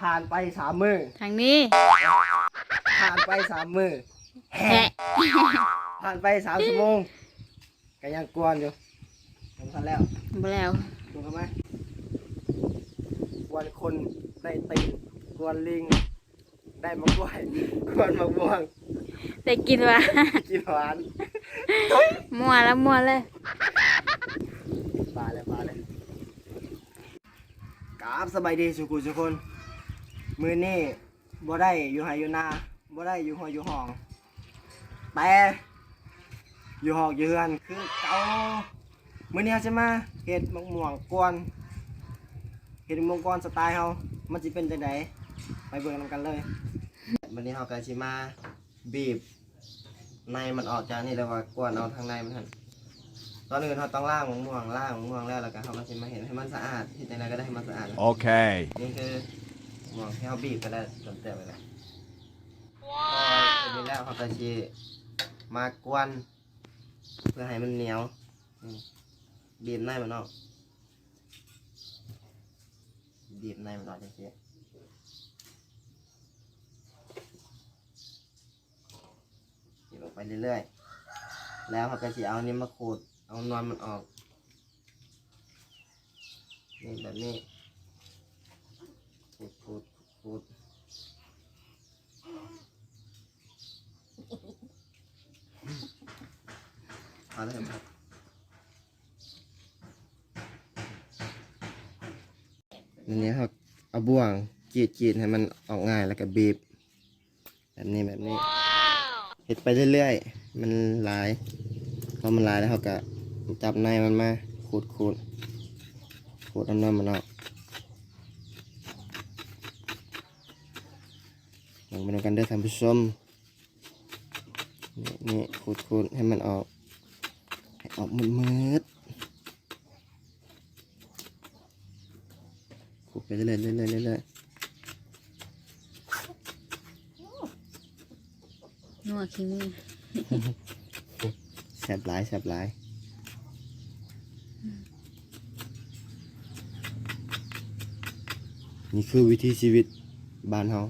ผ่านไปสามมือทางนี้ ผ่านไปสามมือแหะแหะผ่านไปสามชั่วโมงก็ยังกวนอยู่ทำทันแล้วบ่แล้วถูกไหมกวนคนได้ตีนกวนลิง ได้มะกล้วยกวนมะม่วงได้กินว่ากินหวานมัวแล้วมัวเลยปลาเลยปลาเลยกราบสบายดีสุกุสุคน มือนี่บ่ได้อยู่ไหอยู่นาบ่ได้อยู่หัวอยู่ห้องแต่อยู่หอกอยู่เฮือนคือเก่ามื้อนี้เราจะมาเฮ็ดมะม่วงกวนเฮ็ดมะม่วงกวนสไตล์เฮามันสิเป็นจังไดไปเบิ่งนำกันเลยวันนี้เฮาก็สิมาบีบในมันออกจากนี่แล้วก็กวนเอาทางในมันหั่นตอนอื่นเฮาต้องล้างมะม่วงล้างมะม่วงแล้วแล้วก็เฮามาสิมาเห็นให้มันสะอาดที่จังไดก็ได้ให้มันสะอาด Okay. นี่คือ มะม่วงที่เฮาบีบไปแล้วจนเต็มไปแล้วว้าวนี้แล้วเฮาก็สิมากวน เพื่อให้มันเหนียวนี่บีบในมันออกบีบในมันออกจังซี่บีบออกไปเรื่อยๆ แล้วเขาก็สิเอานี่มาขูด เอานวลมันออก นี่แบบนี้ ขูดขูดขูด เอาเลยครับอันนี้ครับเอาบ่วงจีดจีดให้มันออกง่ายแล้วก็บีบ แบบนี้แบบนี้เห็ดไปเรื่อยๆ มันลายพอมันลายแล้วเขาก็จับในมันมาขูดขูดขูดเอาน้ำมันออกลองมาดูกันเด้อท่านผู้ชมนี่ขูดขูดให้มันออก ออกมืดมืดๆขูดไปเรื่อยๆเรื่อยๆเรื่อยนัวขี้มือๆแสบหลายแสบหลายนี่คือวิถีชีวิตบ้านเฮา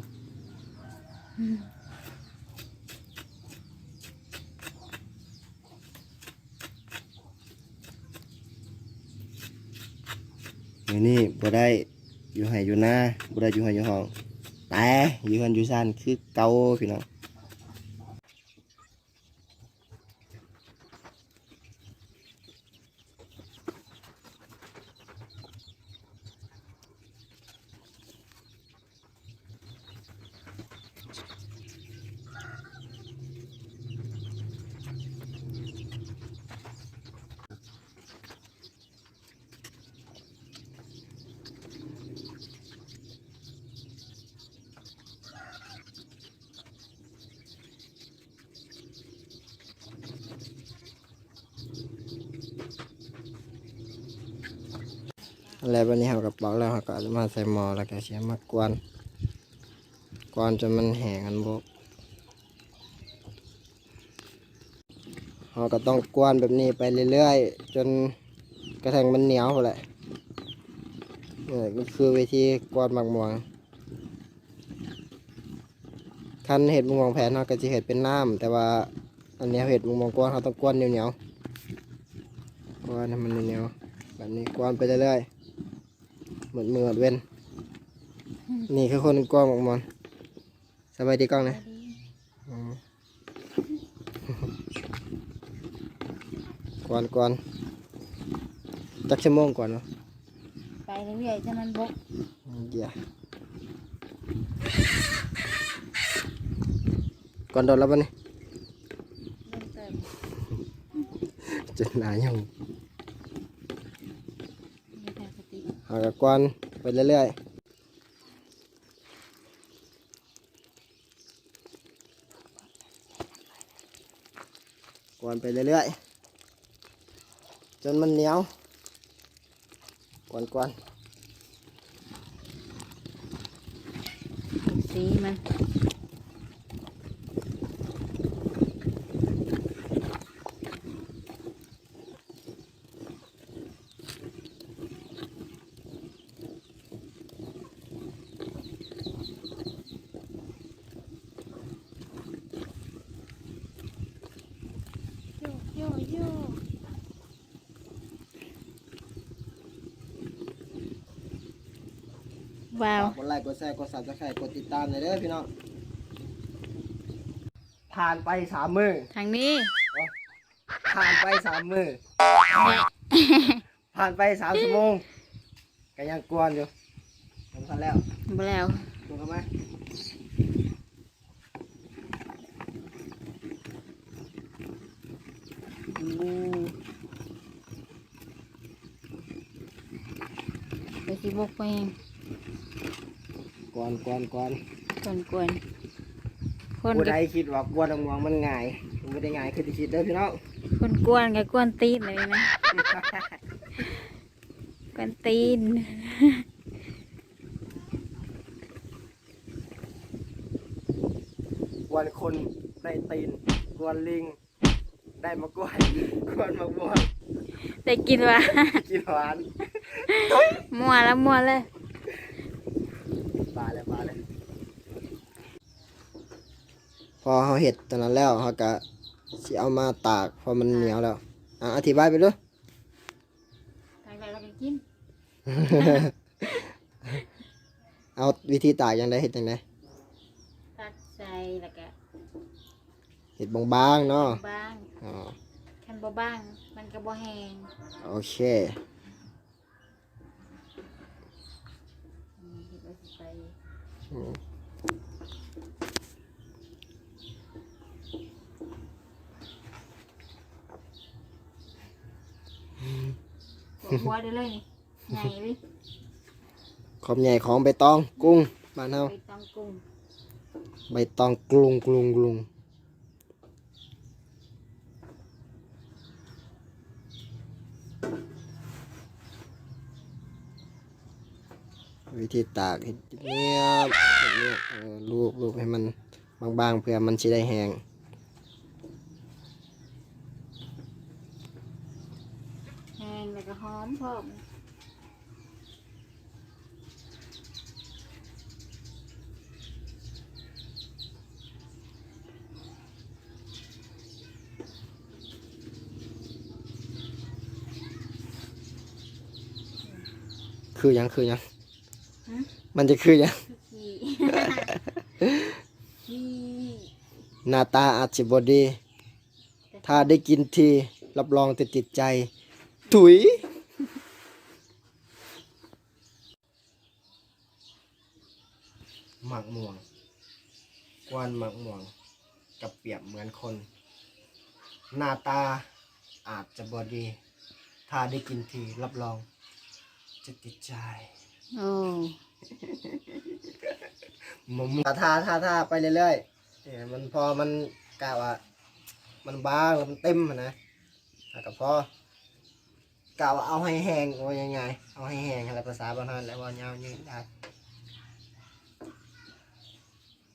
เดี๋ยวนี้บ่ได้อยู่ไห้อยู่หน้าบ่ได้อยู่ไห้อยู่ห้องแต่อยู่เฮือนอยู่ซ่านคือเก่าพี่น้อง แล้ววันนี้เราก็ปอกแล้วเราก็เอามาใส่หม้อแล้วก็เสียมากวนกวนจนมันแห้งกันบกเราก็ต้องกวนแบบนี้ไปเรื่อยๆ จนกระทั่งมันเหนียวพอแหละนี่ก็คือวิธีกวนหมักม่วงคันเห็ดมะม่วงแผนเราก็จะเห็ดเป็นน้ำแต่ว่าอันนี้เห็ดมะม่วงกวนเราต้องกวนเหนียวๆกวนให้มันเหนียวแบบนี้กวนไปเรื่อยๆ เหมือนมือเว้น นี่คือคนกล้องออกมอนสบายดีกล้องนะอืมก่อนก่อนจักชั่วโมงก่อนเนาะไปเรื่อยๆจะมันบกเดี๋ยวก่อนโดนแล้วปะนี่เริ่มเติมจนหนายัง มีแต่สติ หากก่อนไปเรื่อยๆก่อนไปเรื่อยๆ จนมันเหนียวก่อนก่อนสีมัน ว้าวฝากกดไลค์กดแชร์กดซับสไครต์กดติดตามเลยเด้อพี่น้องผ่านไปสามมือทางนี้ผ่านไปสามมือผ่านไปสามชั่วโมงก็ยังกวนอยู่สำคัญแล้วบ่แล้วดูกันไหมอู้ไปสิบกไปเอง กวนกวนกวนกวนกวนคนผู้ก็ใดคิดว่ากวนลำวงมันง่ายมันไม่ได้ง่ายคือที่คิดเด้อพี่น้องคนกวนกับกวนตีนเลยนะกวนตีนกวนคนได้ตีนกวนลิง ได้มากวนกวนมะม่วงได้กินวะกินหวาน มัวแล้วมัวเลย ปลาเลยปลาเลยพอเขาเห็ดตอนนั้นแล้วเขาก็สิเอามาตากเพอมันเหนียวแล้วอะอธิบายไปด้วยทางใดเราก็กินเอาวิธีตากยังไงเห็ดยังไงตักใส่แล้วก็เห็ดบางๆเนาะบ้างอ๋อ คันบ่บ้าง มันก็บ่แห้ง โอเค หัวหัวได้เลยนี่ใหญ่เลยขอบใหญ่ของใบตองกุ้งบ้านเฮาไปตองกุ้งใบตองกรุงกรุงกรุง วิธีตากเห็ดเนียบเห็ดเนียบเออลูบลูบให้มันบางๆเพื่อมันจะได้แห้งแห้งแล้วก็หอมพร้อมคือหยังคือหยังฮะ มันจะคือหยัง ขี้ขี้หน้าตาอาจจะบดี ถ้าได้กินที รับรองจะติดใจ ถุย หมักม่วง กวนหมักม่วง กับเปรียบเหมือนคน หน้าตาอาจจะบดี ถ้าได้กินที รับรองจะติดใจ โอ้ มะม่วงท่าท่าท่าไปเรื่อยๆเนี่ยมันพอมันกะว่า มันบางแล้วมันเต็มอะนะแล้วก็พอกะว่าเอาให้แห้งว่ายังไง เอาให้แห้งอะไรภาษาบ้านเราแล้วว่าเงายืดได้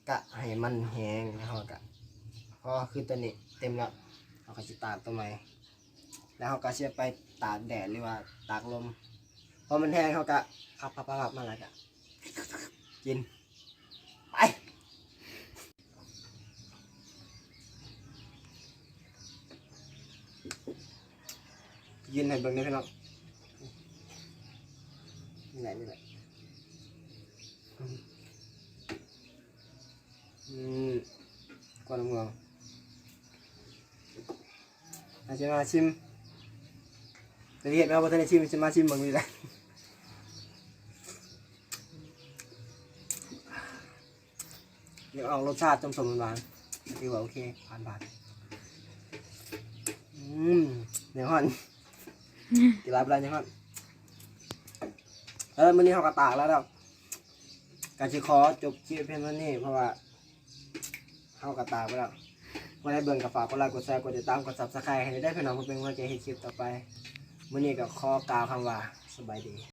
กะให้มันแห้งแล้วกะพอคือตัวนี้เต็มแล้วเราก็จะตากตัวใหม่แล้วเราก็เชื่อไปตากแดดหรือว่าตากลมพอมันแห้งเขาก็พับพับพับมาแล้วก็ กิน ไป ยืนให้เบิ่งได้พี่น้องนี่แหละนี่แหละอืมกวนมืองอาจจะมาชิมแต่ที่เห็นเราบ่ทันได้ชิมจะมาชิมเบิ่งนี่แหละเดี๋ยว เอารสชาติต้มสมหวานๆถือว่าโอเคผ่านผ่านอืมเดี๋ยวก่อนกีฬาเป็นไรยังครับเออมื้อนี้เขาก็ตากแล้วดอกการชิขอจบคลิปเพียงเท่านี้เพราะว่าเขาก็ตากไปแล้ววันนี้เบิ่งกับฝากกดไลค์กดแชร์กดติดตามกดซับสไครต์ให้ได้เพื่อนน้องเพื่อนเพื่อนจะเห็นคลิปต่อไปมื้อนี้ก็ขอกล่าวคำว่าสบายดี